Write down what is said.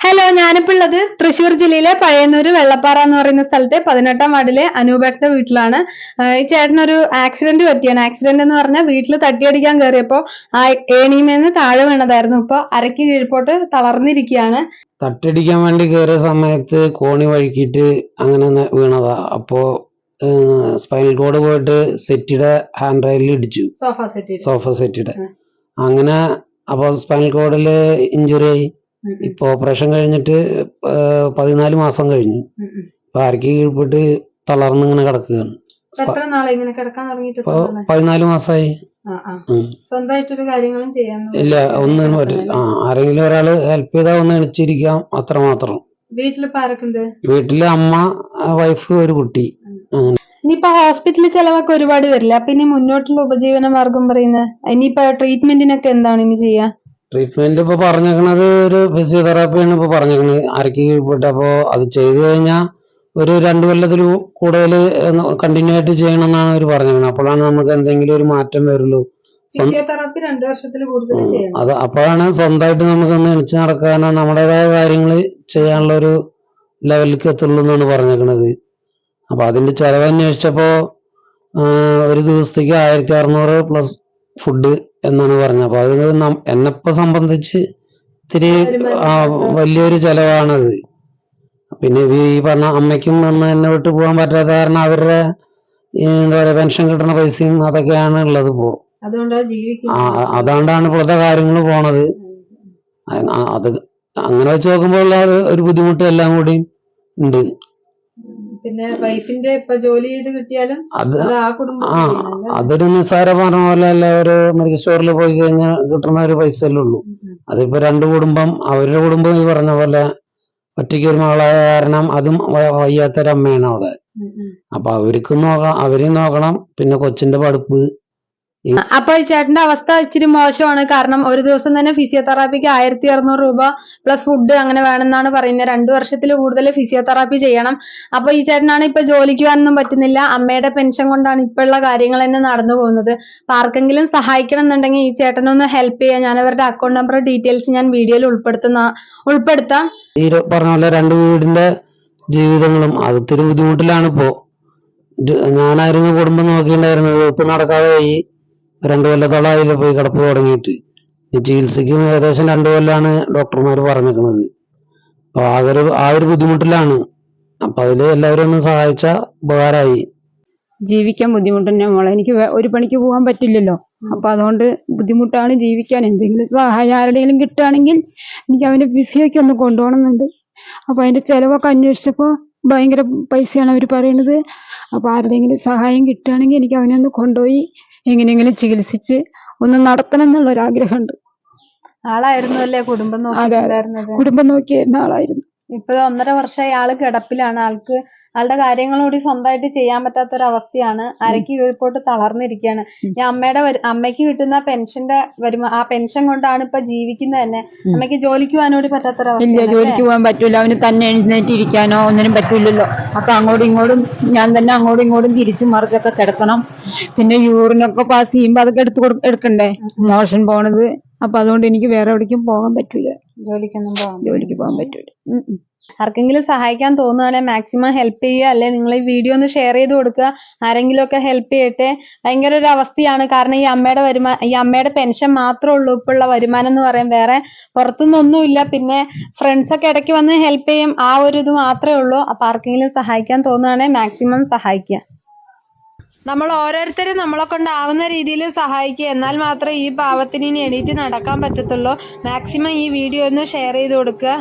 Hello ഞാനിപ്പോൾ ഉള്ളത് തൃശൂർ ജില്ലയിലെ പഴയന്നൂര് വെള്ളപ്പാറ എന്ന് പറയുന്ന സ്ഥലത്തെ പതിനെട്ടാം വാർഡിലെ അനൂപേട്ടന്റെ വീട്ടിലാണ്. ഈ ചേട്ടനൊരു ആക്സിഡന്റ് പറ്റിയാണ്. ആക്സിഡന്റ് എന്ന് പറഞ്ഞാൽ വീട്ടിൽ തട്ടിയടിക്കാൻ കയറിയപ്പോ ആ ഏണിമേന്ന് താഴെ വീണതായിരുന്നു. ഇപ്പൊ അരക്ക് കീഴ്പോട്ട് തളർന്നിരിക്കുകയാണ്. തട്ടടിക്കാൻ വേണ്ടി കയറിയ സമയത്ത് കോണി വഴുക്കിയിട്ട് അങ്ങനെ വീണതാ. അപ്പോ സ്പൈനൽ കോഡ് പോയിട്ട് സെറ്റിയുടെ ഹാൻഡ് റൈലിൽ ഇടിച്ചു. സോഫ സെറ്റ് സോഫ സെറ്റിയുടെ. അങ്ങനെ അപ്പൊ സ്പൈനൽ കോഡിൽ ഇഞ്ചുറി ആയി. ഇപ്പൊ ഓപ്പറേഷൻ കഴിഞ്ഞിട്ട് പതിനാല് മാസം കഴിഞ്ഞു. ഇപ്പൊ അരക്ക് കീഴ്പോട്ട് തളർന്ന് ഇങ്ങനെ കിടക്കുകയാണ്. എത്ര നാളെ ഇങ്ങനെ കിടക്കാൻ തുടങ്ങിയിട്ട് ഇപ്പൊ പതിനാല് മാസമായി സ്വന്തമായിട്ടൊരു കാര്യങ്ങളും ചെയ്യാൻ ഇല്ല ഒന്നും പറ്റില്ല ആ ആരെങ്കിലും ഒരാൾ ഹെൽപ്പ് ചെയ്താൽ ഒന്ന് എണിച്ചിരിക്കാം അത്ര മാത്രം. വീട്ടിലിപ്പോ വീട്ടിൽ അമ്മ വൈഫ് ഒരു കുട്ടി. ഇനിയിപ്പോ ഹോസ്പിറ്റലിൽ ചെലവൊക്കെ ഒരുപാട് വരില്ല? അപ്പൊ ഇനി മുന്നോട്ടുള്ള ഉപജീവന മാർഗം പറയുന്നത് ഇനിയിപ്പോ ട്രീറ്റ്മെന്റിനൊക്കെ എന്താണ് ഇനി ചെയ്യാ? ട്രീറ്റ്മെന്റ് ഇപ്പൊ പറഞ്ഞേക്കണത് ഒരു ഫിസിയോതെറാപ്പിയാണ് ഇപ്പൊ പറഞ്ഞേക്കണത്. അരക്ക് കീഴ്പോട്ട് അപ്പോ അത് ചെയ്തു കഴിഞ്ഞാൽ ഒരു രണ്ടു കൊല്ലത്തിൽ കൂടുതൽ കണ്ടിന്യൂ ആയിട്ട് ചെയ്യണം എന്നാണ് അവർ പറഞ്ഞേക്കണത്. അപ്പോഴാണ് നമുക്ക് എന്തെങ്കിലും ഒരു മാറ്റം വരുള്ളൂ. അത് അപ്പോഴാണ് സ്വന്തമായിട്ട് നമുക്കൊന്ന് എണിച്ചു നടക്കാനോ നമ്മുടേതായ കാര്യങ്ങൾ ചെയ്യാനുള്ള ഒരു ലെവലിലേക്ക് എത്തുള്ളൂ എന്നാണ് പറഞ്ഞേക്കണത്. അപ്പൊ അതിന്റെ ചെലവ് അന്വേഷിച്ചപ്പോ ഒരു ദിവസത്തേക്ക് ആയിരത്തി അറുന്നൂറ് പ്ലസ് ഫുഡ് എന്നാണ് പറഞ്ഞത്. അപ്പൊ അത് എന്നെപ്പോ സംബന്ധിച്ച് ഇത്തിരി വലിയൊരു ചെലവാണത്. പിന്നെ ഈ പറഞ്ഞ അമ്മയ്ക്കും അന്ന് എന്നെ വിട്ടു പോകാൻ പറ്റാത്ത കാരണം അവരുടെ എന്താ പറയാ പെൻഷൻ കിട്ടുന്ന പൈസയും അതൊക്കെയാണ് ഉള്ളത് ഇപ്പോ. അതുകൊണ്ടാണ് ഇപ്പോഴത്തെ കാര്യങ്ങൾ പോണത്. അത് അങ്ങനെ വെച്ച് നോക്കുമ്പോൾ ഒരു ബുദ്ധിമുട്ട് എല്ലാം കൂടി ഉണ്ട്. പിന്നെ വൈഫിന്റെ ഇപ്പൊ ജോലി ചെയ്ത് കിട്ടിയാലും അത് ആ കുടുംബം ആ. അതൊരു നിസ്സാര പറഞ്ഞ പോലെ അല്ല ഒരു മെഡിക്കൽ സ്റ്റോറിൽ പോയി കഴിഞ്ഞാൽ കിട്ടുന്ന ഒരു പൈസ അല്ലേ ഉള്ളൂ. അതിപ്പോ രണ്ട് കുടുംബം അവരുടെ കുടുംബം ഈ പറഞ്ഞ പോലെ ഒറ്റയ്ക്ക് ഒരു മകളായ കാരണം അതും വയ്യാത്തൊരമ്മയാണ് അവിടെ. അപ്പൊ അവർക്ക് നോക്കണം അവരെയും നോക്കണം പിന്നെ കൊച്ചിന്റെ പഠിപ്പ് അപ്പൊ ഈ ചേട്ടന്റെ അവസ്ഥ ഇച്ചിരി മോശമാണ്. കാരണം ഒരു ദിവസം തന്നെ ഫിസിയോതെറാപ്പിക്ക് ആയിരത്തി അറുന്നൂറ് രൂപ പ്ലസ് ഫുഡ് അങ്ങനെ വേണമെന്നാണ് പറയുന്നത്. രണ്ടു വർഷത്തിൽ കൂടുതൽ ഫിസിയോതെറാപ്പി ചെയ്യണം. അപ്പൊ ഈ ചേട്ടനാണ് ഇപ്പൊ ജോലിക്ക് പോകാനൊന്നും പറ്റുന്നില്ല. അമ്മയുടെ പെൻഷൻ കൊണ്ടാണ് ഇപ്പൊ ഉള്ള കാര്യങ്ങൾ തന്നെ നടന്നു പോകുന്നത്. അപ്പൊ ആർക്കെങ്കിലും സഹായിക്കണം എന്നുണ്ടെങ്കിൽ ഈ ചേട്ടനൊന്ന് ഹെൽപ്പ് ചെയ്യാൻ ഞാൻ അവരുടെ അക്കൗണ്ട് നമ്പർ ഡീറ്റെയിൽസ് ഞാൻ വീഡിയോയിൽ ഉൾപ്പെടുത്തുന്ന ഉൾപ്പെടുത്താം. ഈ പറഞ്ഞ പോലെ രണ്ട് വീടിന്റെ ജീവിതങ്ങളും അതൊത്തിരി ബുദ്ധിമുട്ടിലാണ് ഇപ്പോ. ഞാനായിരുന്നു കുടുംബം നോക്കിയിട്ടുണ്ടായിരുന്നത്. ഇപ്പൊ നടക്കാതെ പോയി. രണ്ടു കൊല്ലത്തോളമായില്ല പോയി കിടപ്പ് തുടങ്ങിയിട്ട്. ചികിത്സയ്ക്കും ഏകദേശം രണ്ട് കൊല്ലാണ് ഡോക്ടർമാർ പറഞ്ഞിരിക്കുന്നത്. അപ്പൊ ആ ഒരു ആ ഒരു ബുദ്ധിമുട്ടിലാണ്. അപ്പൊ അതിൽ എല്ലാവരും ഒന്ന് സഹായിച്ച ഉപകാരമായി. ജീവിക്കാൻ ബുദ്ധിമുട്ട് തന്നെ മോളെ. എനിക്ക് ഒരു പണിക്ക് പോകാൻ പറ്റില്ലല്ലോ. അപ്പൊ അതുകൊണ്ട് ബുദ്ധിമുട്ടാണ് ജീവിക്കാൻ. എന്തെങ്കിലും സഹായം ആരുടെയെങ്കിലും കിട്ടുകയാണെങ്കിൽ എനിക്ക് അവന്റെ ഫിസിയൊക്കെ ഒന്ന് കൊണ്ടുപോകണമെന്നുണ്ട്. അപ്പൊ അതിന്റെ ചെലവൊക്കെ അന്വേഷിച്ചപ്പോൾ ഭയങ്കര പൈസയാണ് അവർ പറയണത് അപ്പൊ ആരുടെയെങ്കിലും സഹായം കിട്ടുകയാണെങ്കിൽ എനിക്ക് അവനെ ഒന്ന് കൊണ്ടുപോയി എങ്ങനെയെങ്കിലും ചികിത്സിച്ച് ഒന്ന് നടത്തണം എന്നുള്ള ഒരു ആഗ്രഹമുണ്ട് ആളായിരുന്നു അല്ലേ കുടുംബം നോക്കിയിട്ടുണ്ടായിരുന്നത് കുടുംബം നോക്കിയിരുന്ന ആളായിരുന്നു. ഇപ്പൊ ഒന്നര വർഷമായി ആൾ കിടപ്പിലാണ്. ആൾക്ക് ആളുടെ കാര്യങ്ങളൂടി സ്വന്തമായിട്ട് ചെയ്യാൻ പറ്റാത്ത ഒരു അവസ്ഥയാണ് അരക്ക് കീഴ്പോട്ട് തളർന്നിരിക്കുകയാണ്. ഈ അമ്മയുടെ വരു- അമ്മയ്ക്ക് കിട്ടുന്ന പെൻഷന്റെ വരുമാ ആ പെൻഷൻ കൊണ്ടാണ് ഇപ്പൊ ജീവിക്കുന്നത് തന്നെ. അമ്മയ്ക്ക് ജോലിക്ക് പോകാനോടി പറ്റാത്തൊരവസ്ഥ ഇല്ല ജോലിക്ക് പോകാൻ പറ്റൂല. അവന് തന്നെ എഴുന്നേറ്റ് ഇരിക്കാനോ ഒന്നിനും പറ്റൂലല്ലോ. അപ്പൊ അങ്ങോട്ടും ഇങ്ങോട്ടും ഞാൻ തന്നെ അങ്ങോട്ടും ഇങ്ങോട്ടും തിരിച്ചു മറിച്ചൊക്കെ കിടക്കണം. പിന്നെ യൂറിനൊക്കെ പാസ് ചെയ്യുമ്പോ അതൊക്കെ എടുത്ത് കൊടു എടുക്കണ്ടേ? മോഷൻ പോണത്. അപ്പൊ അതുകൊണ്ട് എനിക്ക് വേറെ എവിടേക്കും പോകാൻ പറ്റൂല. ജോലിക്കൊന്നും പോകാൻ ജോലിക്ക് പോകാൻ പറ്റൂല. ആർക്കെങ്കിലും സഹായിക്കാൻ തോന്നുകയാണെങ്കിൽ മാക്സിമം ഹെൽപ്പ് ചെയ്യുക അല്ലെ നിങ്ങൾ ഈ വീഡിയോ ഒന്ന് ഷെയർ ചെയ്ത് കൊടുക്കുക. ആരെങ്കിലും ഒക്കെ ഹെൽപ്പ് ചെയ്യട്ടെ. ഭയങ്കര ഒരു അവസ്ഥയാണ്. കാരണം ഈ അമ്മയുടെ വരുമാനം ഈ അമ്മയുടെ പെൻഷൻ മാത്രമേ ഉള്ളൂ. ഇപ്പൊ ഉള്ള വരുമാനം എന്ന് പറയാൻ വേറെ പുറത്തുനിന്നൊന്നുമില്ല പിന്നെ ഫ്രണ്ട്സ് ഒക്കെ ഇടയ്ക്ക് വന്ന് ഹെൽപ്പ് ചെയ്യും. ആ ഒരു ഇത് മാത്രമേ ഉള്ളൂ. അപ്പൊ ആർക്കെങ്കിലും സഹായിക്കാൻ തോന്നുകയാണെങ്കിൽ മാക്സിമം സഹായിക്കുക. നമ്മൾ ഓരോരുത്തരും നമ്മളെ കൊണ്ടാവുന്ന രീതിയിൽ സഹായിക്കുക. എന്നാൽ മാത്രമേ ഈ പാവത്തിന് ഇനി എണീറ്റ് നടക്കാൻ പറ്റത്തുള്ളൂ. മാക്സിമം ഈ വീഡിയോ ഒന്ന് ഷെയർ ചെയ്ത് കൊടുക്കുക.